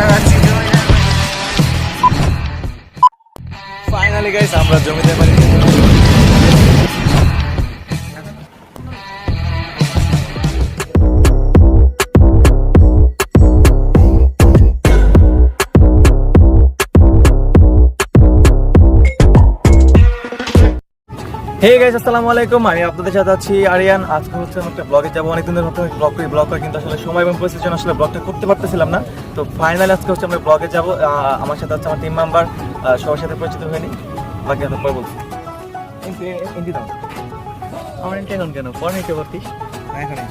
আমরা যাচ্ছি finally guys আমরা জমিতে পারি হে গাইস আসসালামু আলাইকুম। আমি আপনাদের সাথে আছি আরিয়ান। আজকে হচ্ছে আমি একটা ব্লগে যাব। অনেকদিন ধরে ভাবতাম ব্লগ করি। ব্লগ করি কিন্তু আসলে সময় এবং পরিস্থিতির জন্য আসলে ব্লগটা করতে পারতেছিলাম না। তো ফাইনালি আজকে হচ্ছে আমরা ব্লগে যাব। আমার সাথে হচ্ছে আমার টিম মেম্বার সবার সাথে পরিচিত হয়নি। বাকি আমি পরে বলছি। হিন্দি আমার ইন্টার কেন? পরে নিতে পারতিস? এখানে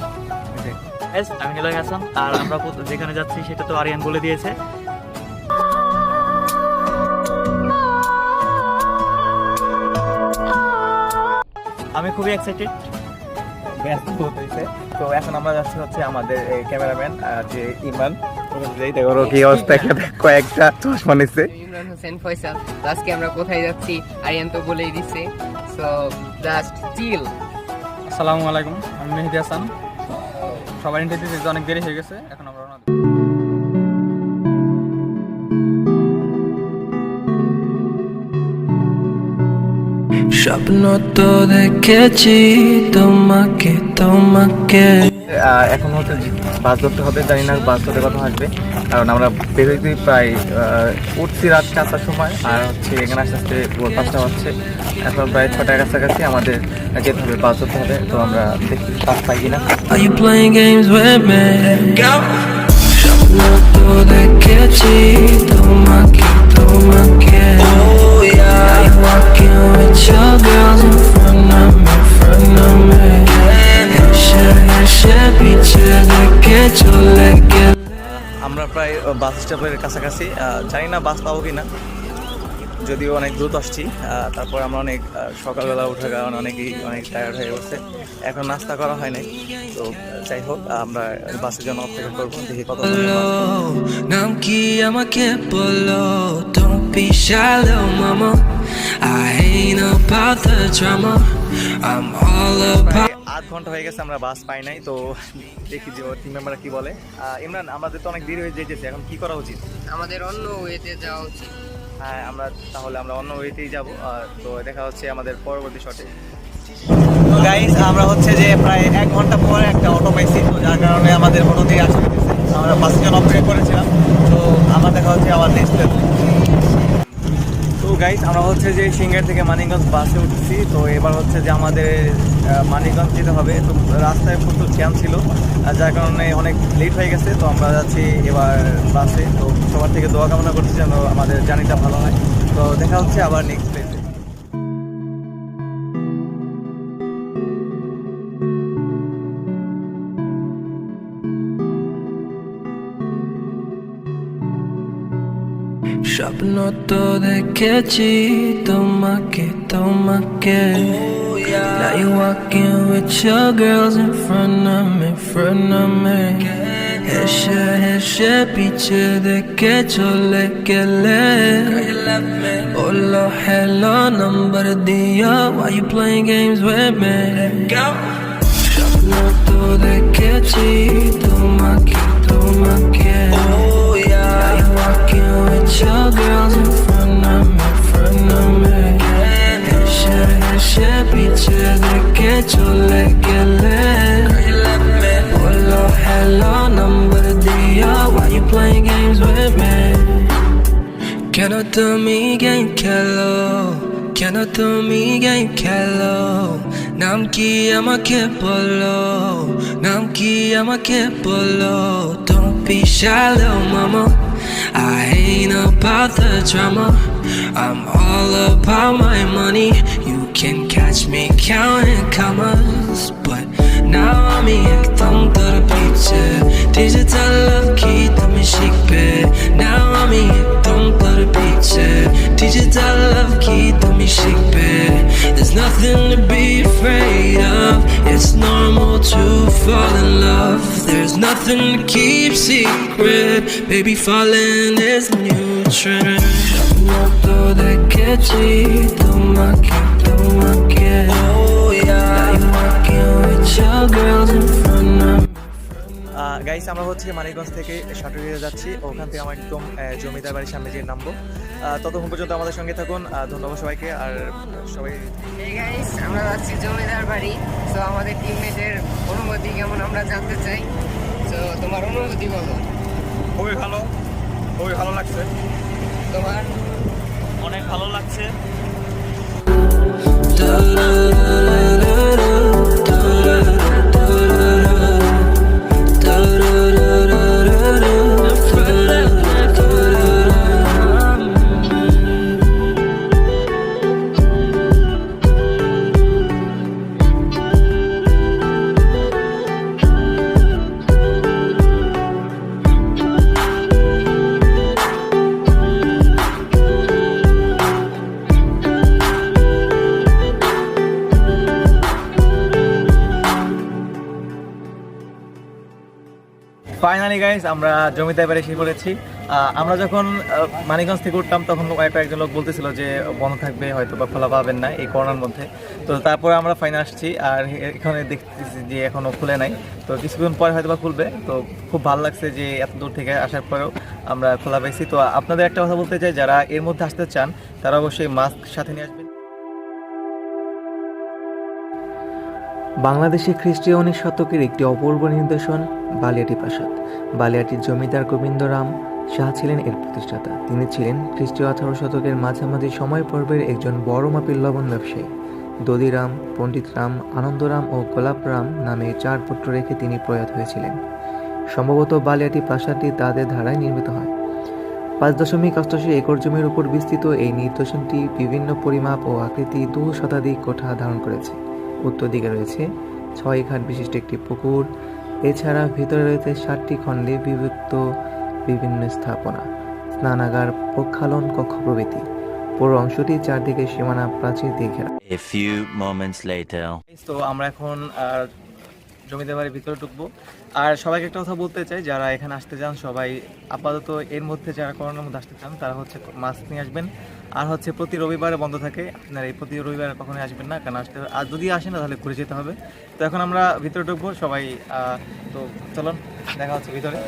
আমি নিলয় হাসান আর আমরা যেখানে যাচ্ছি সেটা তো আরিয়ান বলে দিয়েছে। আমি খুবই এক্সাইটেড ব্যস্ত হতেছে তো এখন আমরা যাচ্ছি হচ্ছে আমাদের ক্যামেরাম্যান যে ইমান কি অবস্থা কয়েকটা চশমা নিচ্ছে ইমরান হোসেন ফয়সাল। আজকে আমরা কোথায় যাচ্ছি আরিয়ান তো বলেই দিছে। সো জাস্ট চিল আসসালামু আলাইকুম আমি মেহেদি হাসান। সবার ইন্টারভিউ অনেক দেরি হয়ে গেছে এখন আমরা স্বপ্ন তো দেখেছি তোমাকে তোমাকে। এখন হচ্ছে বাস ধরতে হবে জানি না বাস ধরতে কত আসবে কারণ আমরা বেরোতে প্রায় উঠছি রাত চারটার সময় আর হচ্ছে এখানে আস্তে আস্তে ভোর পাঁচটা হচ্ছে এখন প্রায় ছটার কাছাকাছি আমাদের যেতে হবে বাস ধরতে হবে তো আমরা দেখি বাস পাই কিনা? স্বপ্ন তো দেখেছি তোমাকে Oh আমরা প্রায় বাস স্টপের কাছাকাছি জানি না বাস পাবো কিনা যদিও অনেক দ্রুত আসছি তারপর আমরা অনেক সকালবেলা উঠে কারণ অনেকেই অনেক টায়ার্ড হয়ে গেছে। এখন নাস্তা করা হয় নাই তো যাই হোক আমরা বাসের জন্য অপেক্ষা করব দেখি কত নাম কি আমাকে বলো? Don't be shy little mama I ain't about the drama I'm all about আধ ঘণ্টা হয়ে গেছে আমরা বাস পাই নাই তো দেখি যে টিম মেম্বাররা কি বলে। ইমরান আমাদের তো অনেক দেরি হয়ে যেতেছে এখন কি করা উচিত? আমাদের অন্য ওয়েতে যাওয়া উচিত। আমরা তাহলে আমরা অন্য ওয়েতেই যাব তো দেখা হচ্ছে আমাদের পরবর্তী শটে। তো গাইজ আমরা হচ্ছে যে প্রায় এক ঘণ্টা পরে একটা অটো পাইছি তো যার কারণে আমাদের অটোতেই আসতে আমরা বাসটা অপেক্ষা করেছিলাম। তো আমার দেখা হচ্ছে আমার নেক্সট তো গাইস আমরা হচ্ছে যে সিঙ্গার থেকে মানিকগঞ্জ বাসে উঠছি। তো এবার হচ্ছে যে আমাদের মানিকগঞ্জ যেতে হবে। তো রাস্তায় প্রচুর জ্যাম ছিল যার কারণে অনেক লেট হয়ে গেছে। তো আমরা যাচ্ছি এবার বাসে। তো সবার থেকে দোয়া কামনা করছি যেন আমাদের জার্নিটা ভালো হয়। তো দেখা হচ্ছে আবার নেক্সট প্লেসে স্বপ্ন তো দেখেছি তোমাকে তোমাকে Now you walking with your girls in front of me, front of me হেসে হেসে পিছে দেখে চলে গেলে বললো hello number দিও Why you playing games with me? স্বপ্ন তো দেখেছি তোমাকে তোমাকে your girls in front of me, in front of me. Yaşa yaşa biçerdeki çöle gele Hello, hello, number dear oh, Why you playing games with me? Cannot tell me game, hello Cannot tell me game, hello নাম কি আমাকে বলো নাম কি আমাকে বলো Don't be shy little mama I ain't about the drama I'm all about my money You can catch me counting commas But now I'm একদম তোর পিছে Digital love কি তুমি শিখবে Now I'm একদম তোর পিছে Digital love কি তুমি শিখবে There's nothing to be afraid of It's normal to fall in love There's nothing to keep secret Baby falling is the new trend স্বপ্ন তো দেখেছি তোমাকে তোমাকে Oh yeah Now you walking with your girls in front of me guys আমরা হচ্ছে মানিকগঞ্জ থেকে সাটুরিয়া যাচ্ছি। ওখান থেকে আমার একদম জমিদার বাড়ির সামনে যে নামবো। ততক্ষণ পর্যন্ত আমাদের সঙ্গে থাকুন। ধন্যবাদ সবাইকে। আর সবাই এই গাইস আমরা যাচ্ছি জমিদার বাড়ি। তো আমাদের টিমমেটের অনুমতি কেমন আমরা জানতে চাই। তো তোমার অনুমতি বলো। খুবই ভালো। খুবই ভালো লাগছে। তোমার অনেক ভালো লাগছে। ফাইনালি গাইস আমরা জমিতে বাড়ি এসে পড়েছি। আমরা যখন আহ, মানিকগঞ্জ থেকে উঠতাম তখন কয়েক কয়েকজন লোক বলতেছিল যে বন্ধ থাকবে হয়তো বা খোলা পাবেন না এই করোনার মধ্যে। তো তারপরে আমরা ফাইনাল আসছি আর এখানে দেখতেছি যে এখনও খুলে নাই। তো কিছুক্ষণ পরে হয়তো বা খুলবে। তো খুব ভালো লাগছে যে এত দূর থেকে আসার পরেও আমরা খোলা পাইছি। তো আপনাদের একটা কথা বলতে চাই যারা এর মধ্যে আসতে চান তারা অবশ্যই মাস্ক সাথে নিয়ে আসবেন। বাংলাদেশে খ্রিস্টীয় উনিশ শতকের একটি অপূর্ব নিদর্শন বালিয়াটি প্রাসাদ। বালিয়াটির জমিদার গোবিন্দরাম শাহ ছিলেন এর প্রতিষ্ঠাতা। তিনি ছিলেন খ্রিস্টীয় আঠারো শতকের মাঝামাঝি সময় পর্বের একজন বড় মাপের লবণ ব্যবসায়ী। দদিরাম পণ্ডিতরাম, আনন্দরাম ও গোলাপরাম নামে চার পুত্র রেখে তিনি প্রয়াত হয়েছিলেন। সম্ভবত বালিয়াটি প্রাসাদটি তাদের ধারায় নির্মিত হয়। পাঁচ দশমিক অষ্টাশি একর জমির উপর বিস্তৃত এই নিদর্শনটি বিভিন্ন পরিমাপ ও আকৃতি দু শতাধিক কোঠা ধারণ করেছে। উত্তর দিকে রয়েছে ছয় ঘাট বিশিষ্ট একটি পুকুর এছাড়া ভিতরে রয়েছে ষাটটি খণ্ডে বিভক্ত বিভিন্ন স্থাপনা স্নানাগার প্রক্ষালন কক্ষ প্রভৃতি। পুরো অংশটি চারদিকে সীমানা প্রাচীর দিয়ে ঘেরা। A few moments later. তো আমরা এখন জমিদার বাড়ির ভিতরে ঢুকবো। আর সবাইকে একটা কথা বলতে চাই যারা এখানে আসতে চান সবাই আপাতত এর মধ্যে যারা করোনার মধ্যে আসতে চান তারা হচ্ছে মাস্ক নিয়ে আসবেন। আর হচ্ছে প্রতি রবিবারে বন্ধ থাকে। আপনারা এই প্রতি রবিবারে কখনোই আসবেন না, কারণ আসতে আর যদি আসেন তাহলে ঘুরে যেতে হবে। তো এখন আমরা ভিতরে ঢুকবো, সবাই তো চলুন, দেখা হচ্ছে ভিতরে।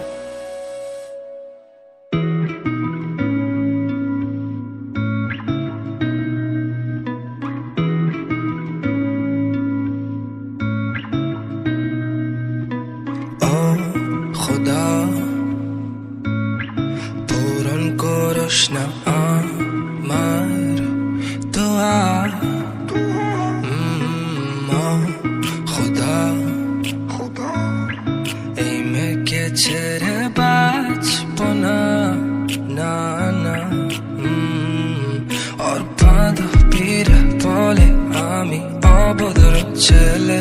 উম, ও খোদা। এই মেয়েকে ছেড়ে বাঁচব না না না ওর বান্ধবীর বলে আমি অবদর ছেলে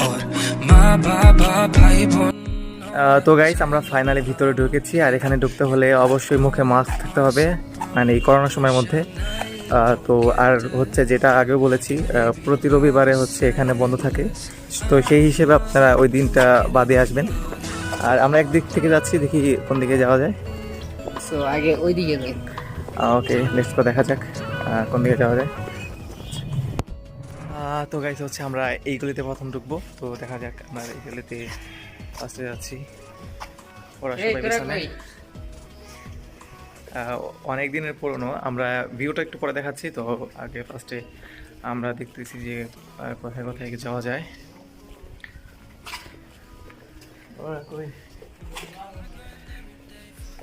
ওর মা বাবা ভাই বোন তো গাইস আমরা ফাইনালি ভিতরে ঢুকেছি আর এখানে ঢুকতে হলে অবশ্যই মুখে মাস্ক থাকতে হবে মানে এই করোনার সময়ের মধ্যে। তো আর হচ্ছে যেটা আগেও বলেছি প্রতি রবিবারে হচ্ছে এখানে বন্ধ থাকে। তো সেই হিসেবে আপনারা ওই দিনটা বাদে আসবেন। আর আমরা একদিক থেকে যাচ্ছি দেখি কোন দিকে যাওয়া যায়। সো আগে ওইদিকে যাই। ওকে নেক্সট করে দেখা যাক কোন দিকে যাওয়া যায়। তো গাইস হচ্ছে আমরা এই গলিতে প্রথম ঢুকবো। তো দেখা যাক আমরা এই গলিতে ফার্স্টে যাচ্ছি। ওরা সবাই কই? অনেক দিনের পুরনো। আমরা ভিউটা একটু পরে দেখাচ্ছি তো আগে ফার্স্টে আমরা দেখতেছি যে কোথায় কোথায় যাওয়া যায়।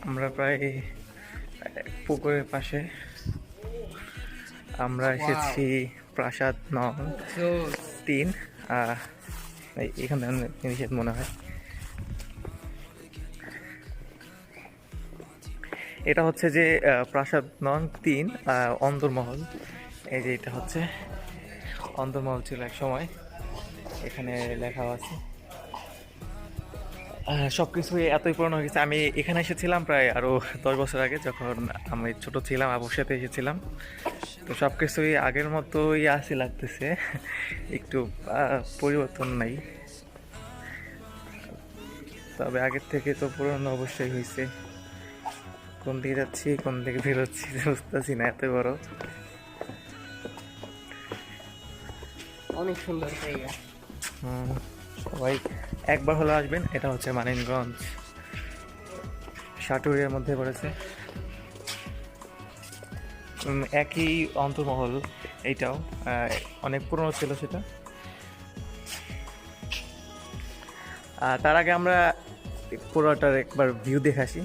আমরা প্রায় পুকুরের পাশে আমরা এসেছি প্রাসাদ নং তিন। এই নিষেধ মনে হয়। এটা হচ্ছে যে প্রাসাদ নং তিন অন্দরমহল। এই যে এটা হচ্ছে, অন্দরমহল ছিল এক সময়। এখানে লেখা আছে। সব কিছু এতই পুরনো হয়ে গেছে। আমি এখানে এসেছিলাম প্রায় আরও দশ বছর আগে, যখন আমি ছোট ছিলাম, আবুর সাথে এসেছিলাম। তো সব কিছুই আগের মতোই আসি লাগতেছে। একটু পরিবর্তন নাই। তবে আগের থেকে তো পুরনো অবশ্যই হয়েছে। কোন দিকে যাচ্ছি কোন দিকে বেরোচ্ছি বুঝতেছি না এত বড়। অনেক সুন্দর জায়গা। হুম। সবাই একবার হলে আসবেন এটা হচ্ছে মানিকগঞ্জ সাটুরিয়ার মধ্যে পড়েছে। একই অন্তর্মহল এইটাও অনেক পুরনো ছিল সেটা। আর তার আগে আমরা পুরোটার একবার ভিউ দেখে আসি।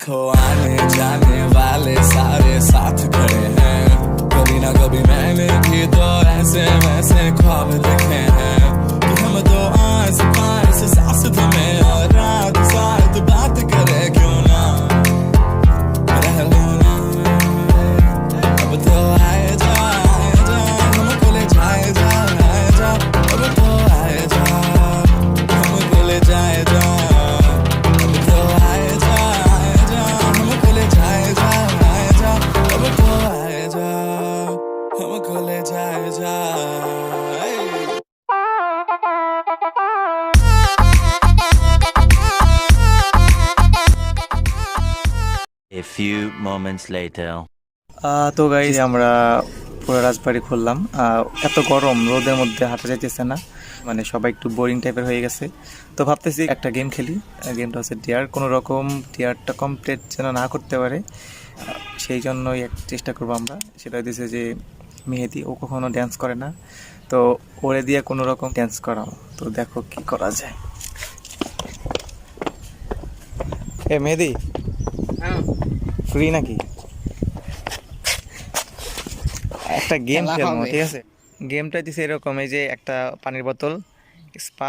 देखो आने जाने वाले सारे साथ खड़े हैं। कभी ना कभी मैंने भी तो ऐसे वैसे ख्वाब देखे। Moments later. তো গাইজ আমরা পুরো রাজবাড়ি খুললাম। এত গরম, রোদের মধ্যে হাঁটা যাইতেছে না। মানে সবাই একটু বোরিং টাইপের হয়ে গেছে। তো ভাবতেছি একটা গেম খেলি। গেমটা হচ্ছে ডিয়ার কোনো রকম ডিয়ারটা কমপ্লিট যেন না করতে পারে। সেই জন্যই এক চেষ্টা করব আমরা। সেটা দিছে যে মেহেদি, ও কখনো ড্যান্স করে না। তো ওরে দিয়ে কোনো রকম ড্যান্স করাও তো দেখো কি করা যায়। এ, মেহেদি ফ্রি নাকি? একটা গেম খেলব ঠিক আছে? গেমটা হইতেছে এরকম এই যে একটা পানির বোতল স্পা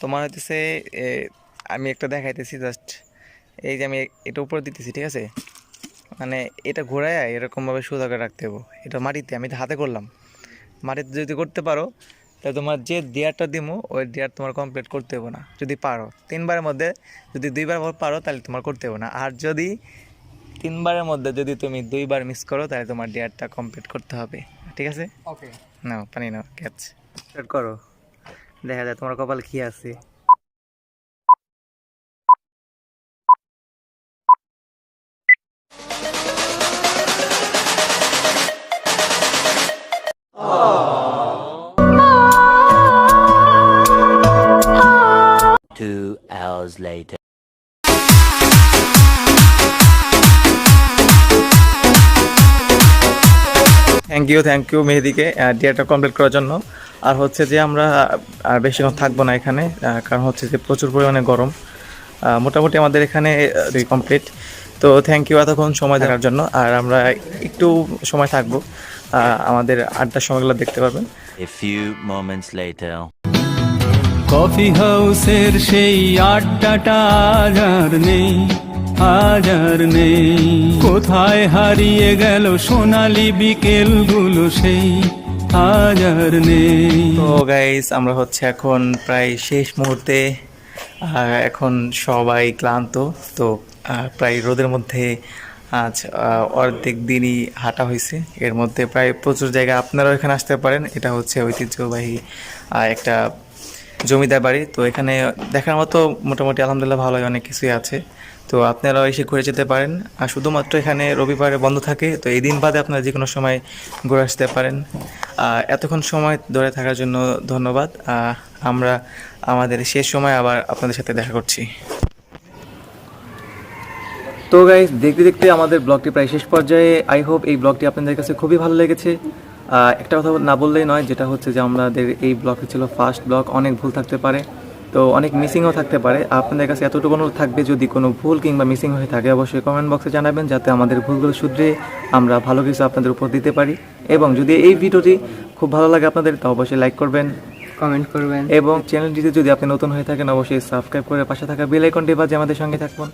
তোমার হইতেছে আমি একটা দেখাইতেছি জাস্ট এই যে আমি এটা উপরে দিতেছি ঠিক আছে? মানে এটা ঘোরায় এরকমভাবে সোজা করে রাখতে হবে এটা মাটিতে আমি হাতে করলাম। মাটিতে যদি করতে পারো তাহলে তোমার যে দেয়ারটা দিমো ওই দেয়ার তোমার কমপ্লিট করতে হবে না। যদি পারো তিনবারের মধ্যে যদি দুইবার পারো তাহলে তোমার করতে হবে না। আর যদি তিনবারের মধ্যে যদি তুমি দুইবার মিস করো তাহলে তোমার ডিয়ারটা কমপ্লিট করতে হবে। ঠিক আছে? ওকে নাও পানি নাও ক্যাচ স্টার্ট করো। দেখা যায় তোমার কপাল কি আছে। থ্যাংক ইউ থ্যাংক ইউ মেহেদিকে ডিয়ারটা কমপ্লিট করার জন্য। আর হচ্ছে যে আমরা আর বেশিক্ষণ থাকব না এখানে কারণ হচ্ছে যে প্রচুর পরিমাণে গরম। মোটামুটি আমাদের এখানে কমপ্লিট তো থ্যাংক ইউ এতক্ষণ সময় দেওয়ার জন্য। আর আমরা একটু সময় থাকব আমাদের আড্ডার সময়গুলো দেখতে পারবেন. কফি হাউসের সেই আড্ডাটা আর নেই। আজ আর নেই। কোথায় হারিয়ে গেল সোনালি বিকেলগুলো সেই আজ আর নেই। তো গাইস আমরা হচ্ছে এখন প্রায় শেষ মুহূর্তে এখন সবাই ক্লান্ত, তো প্রায় রোদের মধ্যে আজ অর্ধেক দিনই হাঁটা হয়েছে। এর মধ্যে প্রায় প্রচুর জায়গা আপনারাও এখানে আসতে পারেন। এটা হচ্ছে ঐতিহ্যবাহী একটা জমিদার বাড়ি। তো এখানে দেখার মতো মোটামুটি আলহামদুলিল্লাহ ভালোই অনেক কিছুই আছে। তো আপনারাও এসে ঘুরে যেতে পারেন। আর শুধুমাত্র এখানে রবিবারে বন্ধ থাকে, তো এই দিন বাদে আপনারা যে কোনো সময় ঘুরে আসতে পারেন। এতক্ষণ সময় ধরে থাকার জন্য ধন্যবাদ। আমরা আমাদের শেষ সময় আবার আপনাদের সাথে দেখা করছি। তো গাইজ দেখতে দেখতে আমাদের ব্লগটি প্রায় শেষ পর্যায়ে। আই হোপ এই ব্লগটি আপনাদের কাছে খুবই ভালো লেগেছে। একটা কথা না বললেই নয়, যেটা হচ্ছে যে আমাদের এই ব্লগটি ছিল ফার্স্ট ব্লগ অনেক ভুল থাকতে পারে। তো অনেক মিসিংও থাকতে পারে। আপনাদের কাছে এতটুকু অনুরোধ থাকবে যদি কোনো ভুল কিংবা মিসিং হয়ে থাকে অবশ্যই কমেন্ট বক্সে জানাবেন যাতে আমাদের ভুলগুলো শুধরে আমরা ভালো কিছু আপনাদের উপর দিতে পারি। এবং যদি এই ভিডিওটি খুব ভালো লাগে আপনাদের তো অবশ্যই লাইক করবেন। কমেন্ট করবেন। এবং চ্যানেলটিতে যদি আপনি নতুন হয়ে থাকেন অবশ্যই সাবস্ক্রাইব করে পাশে থাকা বেল আইকনটি বাজে আমাদের সঙ্গে থাকবেন।